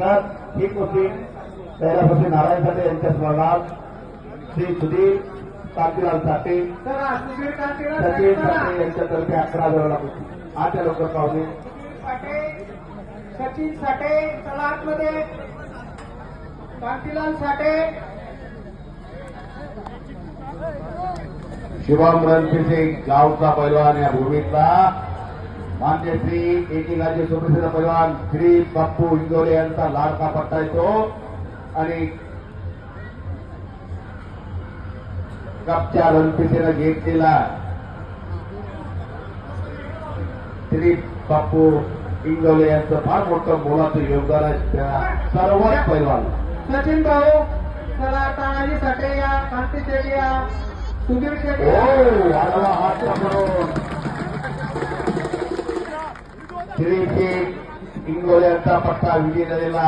ही कुस्ती कैलासवासी नारायण साठे यांच्या स्मरणात. श्री सुधीर कांतीलाल साठे सचिन साठे यांच्यातर्फे अकरा कुस्ती आजच्या लवकर पाहुणे सचिन साठे चला आतमध्ये. कांतीलाल साठे. शुभम रणपिसे गावचा पैलवान या भूमीतला. मान्य श्री एकेकाचे सुप्रसिद्ध पैलवान श्री बाप्पू इंगोले यांचा लाडका पट्टा येतो. आणि कपच्या रणपिसेनं घेतलेला श्री बाप्पू इंगोले यांचं फार मोठं मोलाचं योगदान आहे त्या सर्वच पैलवान सचिन भाऊ चला तानाजी साठे या कांती शेट्टी या सुधीर शेट्टी श्री इंगोले यांचा पट्टा विजय झालेला